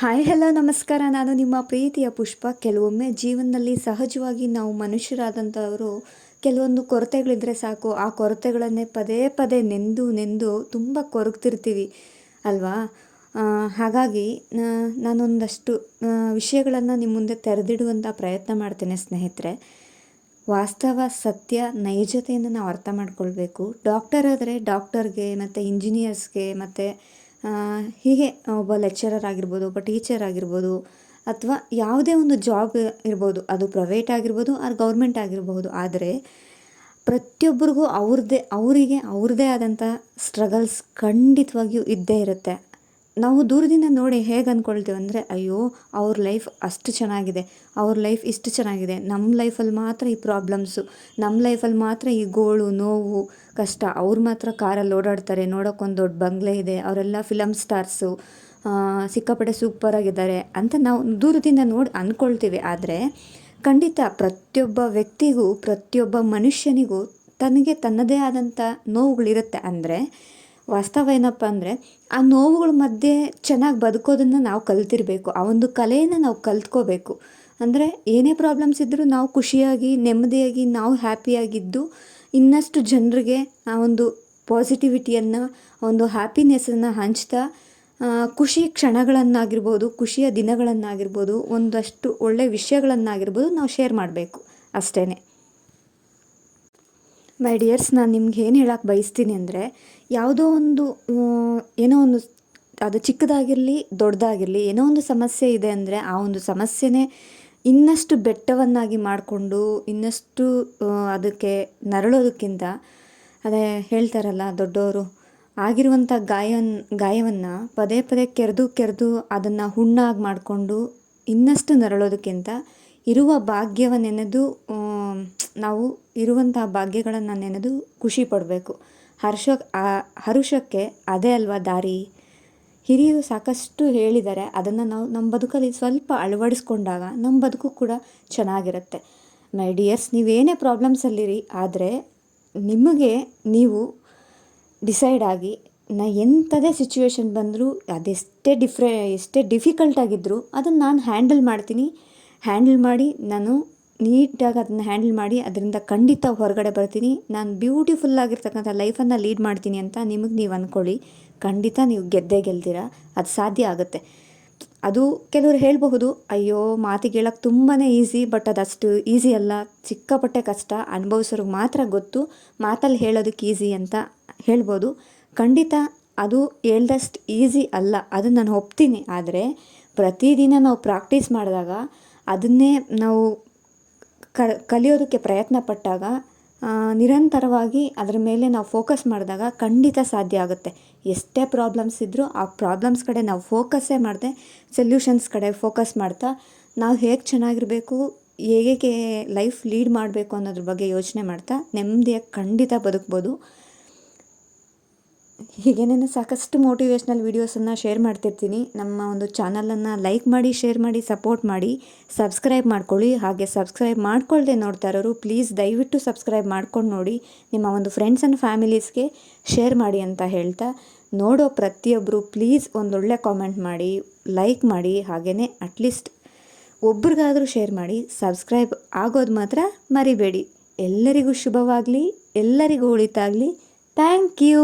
Hi, hello, ನಮಸ್ಕಾರ. ನಾನು ನಿಮ್ಮ ಪ್ರೀತಿಯ ಪುಷ್ಪ. ಕೆಲವೊಮ್ಮೆ ಜೀವನದಲ್ಲಿ ಸಹಜವಾಗಿ ನಾವು ಮನುಷ್ಯರಾದಂಥವರು ಕೆಲವೊಂದು ಕೊರತೆಗಳಿದ್ದರೆ ಸಾಕು. ಆ ಕೊರತೆಗಳನ್ನೇ ಪದೇ ಪದೇ ನೆಂದು ನೆಂದು ತುಂಬ ಕೊರಗ್ತಿರ್ತೀವಿ, ಅಲ್ವಾ? ಹಾಗಾಗಿ ನಾನೊಂದಷ್ಟು ವಿಷಯಗಳನ್ನು ನಿಮ್ಮ ಮುಂದೆ ತೆರೆದಿಡುವಂಥ ಪ್ರಯತ್ನ ಮಾಡ್ತೇನೆ ಸ್ನೇಹಿತರೆ. ವಾಸ್ತವ, ಸತ್ಯ, ನೈಜತೆಯನ್ನು ನಾವು ಅರ್ಥ ಮಾಡ್ಕೊಳ್ಬೇಕು. ಡಾಕ್ಟರ್ ಆದರೆ ಡಾಕ್ಟರ್ಗೆ ಮತ್ತು ಇಂಜಿನಿಯರ್ಸ್ಗೆ ಮತ್ತು ಹೀಗೆ ಒಬ್ಬ ಲೆಕ್ಚರರ್ ಆಗಿರ್ಬೋದು, ಒಬ್ಬ ಟೀಚರ್ ಆಗಿರ್ಬೋದು, ಅಥವಾ ಯಾವುದೇ ಒಂದು ಜಾಬ್ ಇರ್ಬೋದು, ಅದು ಪ್ರೈವೇಟ್ ಆಗಿರ್ಬೋದು ಆರ್ ಗೌರ್ಮೆಂಟ್ ಆಗಿರಬಹುದು, ಆದರೆ ಪ್ರತಿಯೊಬ್ಬರಿಗೂ ಅವ್ರದ್ದೇ ಅವರಿಗೆ ಅವ್ರದ್ದೇ ಆದಂಥ ಸ್ಟ್ರಗಲ್ಸ್ ಖಂಡಿತವಾಗಿಯೂ ಇದ್ದೇ ಇರುತ್ತೆ. ನಾವು ದೂರದಿಂದ ನೋಡಿ ಹೇಗೆ ಅಂದ್ಕೊಳ್ತೀವಿ ಅಂದರೆ, ಅಯ್ಯೋ, ಅವ್ರ ಲೈಫ್ ಅಷ್ಟು ಚೆನ್ನಾಗಿದೆ, ಅವ್ರ ಲೈಫ್ ಇಷ್ಟು ಚೆನ್ನಾಗಿದೆ. ನಮ್ಮ ಲೈಫಲ್ಲಿ ಮಾತ್ರ ಈ ಪ್ರಾಬ್ಲಮ್ಸು ನಮ್ಮ ಲೈಫಲ್ಲಿ ಮಾತ್ರ ಈ ಗೋಳು, ನೋವು, ಕಷ್ಟ. ಅವ್ರು ಮಾತ್ರ ಕಾರಲ್ಲಿ ಓಡಾಡ್ತಾರೆ, ನೋಡೋಕ್ಕೊಂದು ದೊಡ್ಡ ಬಂಗ್ಲೆ ಇದೆ, ಅವರೆಲ್ಲ ಫಿಲಮ್ ಸ್ಟಾರ್ಸು ಸಿಕ್ಕಾಪಟ್ಟೆ ಸೂಪರಾಗಿದ್ದಾರೆ ಅಂತ ನಾವು ದೂರದಿಂದ ನೋಡಿ ಅಂದ್ಕೊಳ್ತೀವಿ ಆದರೆ, ಖಂಡಿತ ಪ್ರತಿಯೊಬ್ಬ ವ್ಯಕ್ತಿಗೂ, ಪ್ರತಿಯೊಬ್ಬ ಮನುಷ್ಯನಿಗೂ ತನಗೆ ತನ್ನದೇ ಆದಂಥ ನೋವುಗಳಿರುತ್ತೆ. ಅಂದರೆ ವಾಸ್ತವ ಏನಪ್ಪ ಅಂದರೆ, ಆ ನೋವುಗಳ ಮಧ್ಯೆ ಚೆನ್ನಾಗಿ ಬದುಕೋದನ್ನು ನಾವು ಕಲ್ತಿರಬೇಕು. ಆ ಒಂದು ಕಲೆಯನ್ನು ನಾವು ಕಲ್ತ್ಕೋಬೇಕು. ಅಂದರೆ ಏನೇ ಪ್ರಾಬ್ಲಮ್ಸ್ ಇದ್ದರೂ ನಾವು ಖುಷಿಯಾಗಿ, ನೆಮ್ಮದಿಯಾಗಿ, ನಾವು ಹ್ಯಾಪಿಯಾಗಿದ್ದು ಇನ್ನಷ್ಟು ಜನರಿಗೆ ಆ ಒಂದು ಪಾಸಿಟಿವಿಟಿಯನ್ನು ಒಂದು ಹ್ಯಾಪಿನೆಸ್ಸನ್ನು ಹಂಚ್ತಾ ಖುಷಿ ಕ್ಷಣಗಳನ್ನಾಗಿರ್ಬೋದು, ಖುಷಿಯ ದಿನಗಳನ್ನಾಗಿರ್ಬೋದು, ಒಂದಷ್ಟು ಒಳ್ಳೆಯ ವಿಷಯಗಳನ್ನಾಗಿರ್ಬೋದು ನಾವು ಶೇರ್ ಮಾಡಬೇಕು. ಅಷ್ಟೇ ಮೈ ಡಿಯರ್ಸ್ ನಾನು ನಿಮ್ಗೆ ಏನು ಹೇಳಕ್ಕೆ ಬಯಸ್ತೀನಿ ಅಂದರೆ, ಯಾವುದೋ ಒಂದು ಏನೋ ಒಂದು ಅದು ಚಿಕ್ಕದಾಗಿರಲಿ, ದೊಡ್ಡದಾಗಿರಲಿ, ಏನೋ ಒಂದು ಸಮಸ್ಯೆ ಇದೆ ಅಂದರೆ, ಆ ಒಂದು ಸಮಸ್ಯೆನೇ ಇನ್ನಷ್ಟು ಬೆಟ್ಟವನ್ನಾಗಿ ಮಾಡಿಕೊಂಡು, ಇನ್ನಷ್ಟು ಅದಕ್ಕೆ ನರಳೋದಕ್ಕಿಂತ, ಅದೇ ಹೇಳ್ತಾರಲ್ಲ ದೊಡ್ಡವರು ಆಗಿರುವಂಥ ಗಾಯನ್, ಗಾಯವನ್ನು ಪದೇ ಪದೇ ಕೆರೆದು ಕೆರೆದು ಅದನ್ನು ಹುಣ್ಣಾಗಿ ಮಾಡಿಕೊಂಡು ಇನ್ನಷ್ಟು ನರಳೋದಕ್ಕಿಂತ ಇರುವ ಭಾಗ್ಯವ ನೆನೆದು ನಾವು ಇರುವಂಥ ಭಾಗ್ಯಗಳನ್ನು ನೆನೆದು ಖುಷಿ ಪಡಬೇಕು. ಹರ್ಷ ಹರುಷಕ್ಕೆ ಅದೇ ಅಲ್ವಾ ದಾರಿ? ಹಿರಿಯರು ಸಾಕಷ್ಟು ಹೇಳಿದ್ದಾರೆ ಅದನ್ನು ನಾವು ನಮ್ಮ ಬದುಕಲ್ಲಿ ಸ್ವಲ್ಪ ಅಳವಡಿಸ್ಕೊಂಡಾಗ ನಮ್ಮ ಬದುಕು ಕೂಡ ಚೆನ್ನಾಗಿರುತ್ತೆ. ಮೈ ಡಿಯರ್ಸ್ ನೀವೇನೇ ಪ್ರಾಬ್ಲಮ್ಸಲ್ಲಿರಿ ಆದರೆ ನಿಮಗೆ ನೀವು ಡಿಸೈಡ್ ಆಗಿ ನಾ ಎಂಥದೇ ಸಿಚುವೇಶನ್ ಬಂದರೂ ಅದೆಷ್ಟೇ ಡಿಫ್ರೆ ಎಷ್ಟೇ ಡಿಫಿಕಲ್ಟ್ ಆಗಿದ್ದರೂ ಅದನ್ನು ನಾನು ಹ್ಯಾಂಡಲ್ ಮಾಡ್ತೀನಿ. ಹ್ಯಾಂಡಲ್ ಮಾಡಿ ನಾನು ನೀಟಾಗಿ ಅದನ್ನ ಹ್ಯಾಂಡಲ್ ಮಾಡಿ ಅದರಿಂದ ಖಂಡಿತ ಹೊರಗಡೆ ಬರ್ತೀನಿ. ನಾನು ಬ್ಯೂಟಿಫುಲ್ ಆಗಿರ್ತಕ್ಕಂಥ ಲೈಫನ್ನು ಲೀಡ್ ಮಾಡ್ತೀನಿ ಅಂತ ನಿಮಗೆ ನೀವು ಅಂದ್ಕೊಳ್ಳಿ ಖಂಡಿತ ನೀವು ಗೆದ್ದೇ ಗೆಲ್ತೀರ? ಅದು ಸಾಧ್ಯ ಆಗುತ್ತೆ. ಅದು ಕೆಲವರು ಹೇಳಬಹುದು, ಅಯ್ಯೋ, ಮಾತಿಗೆ ಹೇಳೋಕ್ಕೆ ತುಂಬಾ ಈಸಿ, ಬಟ್ ಅದಷ್ಟು ಈಸಿ ಅಲ್ಲ. ಸಿಕ್ಕಾಪಟ್ಟೆ ಕಷ್ಟ, ಅನುಭವಿಸೋರಿಗೆ ಮಾತ್ರ ಗೊತ್ತು. ಮಾತಲ್ಲಿ ಹೇಳೋದಕ್ಕೆ ಈಸಿ ಅಂತ ಹೇಳ್ಬೋದು. ಖಂಡಿತ ಅದು ಹೇಳ್ದಷ್ಟು ಈಸಿ ಅಲ್ಲ. ಅದನ್ನು ನಾನು ಒಪ್ತೀನಿ. ಆದರೆ, ಪ್ರತಿದಿನ ನಾವು ಪ್ರಾಕ್ಟೀಸ್ ಮಾಡಿದಾಗ ಅದನ್ನೇ ನಾವು ಕ ಕಲಿಯೋದಕ್ಕೆ ಪ್ರಯತ್ನ ಪಟ್ಟಾಗ ನಿರಂತರವಾಗಿ ಅದರ ಮೇಲೆ ನಾವು ಫೋಕಸ್ ಮಾಡಿದಾಗ ಖಂಡಿತ ಸಾಧ್ಯ ಆಗುತ್ತೆ. ಎಷ್ಟೇ ಪ್ರಾಬ್ಲಮ್ಸ್ ಇದ್ದರೂ ಆ ಪ್ರಾಬ್ಲಮ್ಸ್ ಕಡೆ ನಾವು ಫೋಕಸ್ಸೇ ಮಾಡದೆ ಸೊಲ್ಯೂಷನ್ಸ್ ಕಡೆ ಫೋಕಸ್ ಮಾಡ್ತಾ ನಾವು ಹೇಗೆ ಚೆನ್ನಾಗಿರಬೇಕು ಹೇಗೆ ಲೈಫ್ ಲೀಡ್ ಮಾಡಬೇಕು ಅನ್ನೋದ್ರ ಬಗ್ಗೆ ಯೋಚನೆ ಮಾಡ್ತಾ ನೆಮ್ಮದಿಯಾಗಿ ಖಂಡಿತ ಬದುಕ್ಬೋದು. ಹೀಗೇನೇನು ಸಾಕಷ್ಟು ಮೋಟಿವೇಶ್ನಲ್ ವೀಡಿಯೋಸನ್ನು ಶೇರ್ ಮಾಡ್ತಿರ್ತೀನಿ. ನಮ್ಮ ಒಂದು ಚಾನಲನ್ನು ಲೈಕ್ ಮಾಡಿ ಶೇರ್ ಮಾಡಿ ಸಪೋರ್ಟ್ ಮಾಡಿ ಸಬ್ಸ್ಕ್ರೈಬ್ ಮಾಡ್ಕೊಳ್ಳಿ. ಹಾಗೆ ಸಬ್ಸ್ಕ್ರೈಬ್ ಮಾಡ್ಕೊಳ್ಳದೆ ನೋಡ್ತಾ ಇರೋರು ಪ್ಲೀಸ್ ದಯವಿಟ್ಟು ಸಬ್ಸ್ಕ್ರೈಬ್ ಮಾಡ್ಕೊಂಡು ನೋಡಿ. ನಿಮ್ಮ ಒಂದು ಫ್ರೆಂಡ್ಸ್ ಆ್ಯಂಡ್ ಫ್ಯಾಮಿಲೀಸ್ಗೆ ಶೇರ್ ಮಾಡಿ ಅಂತ ಹೇಳ್ತಾ ನೋಡೋ ಪ್ರತಿಯೊಬ್ಬರು ಪ್ಲೀಸ್ ಒಂದೊಳ್ಳೆ ಕಾಮೆಂಟ್ ಮಾಡಿ ಲೈಕ್ ಮಾಡಿ. ಹಾಗೆಯೇ ಅಟ್ಲೀಸ್ಟ್ ಒಬ್ರಿಗಾದರೂ ಶೇರ್ ಮಾಡಿ ಸಬ್ಸ್ಕ್ರೈಬ್ ಆಗೋದು ಮಾತ್ರ ಮರಿಬೇಡಿ. ಎಲ್ಲರಿಗೂ ಶುಭವಾಗಲಿ, ಎಲ್ಲರಿಗೂ ಉಳಿತಾಗಲಿ. Thank you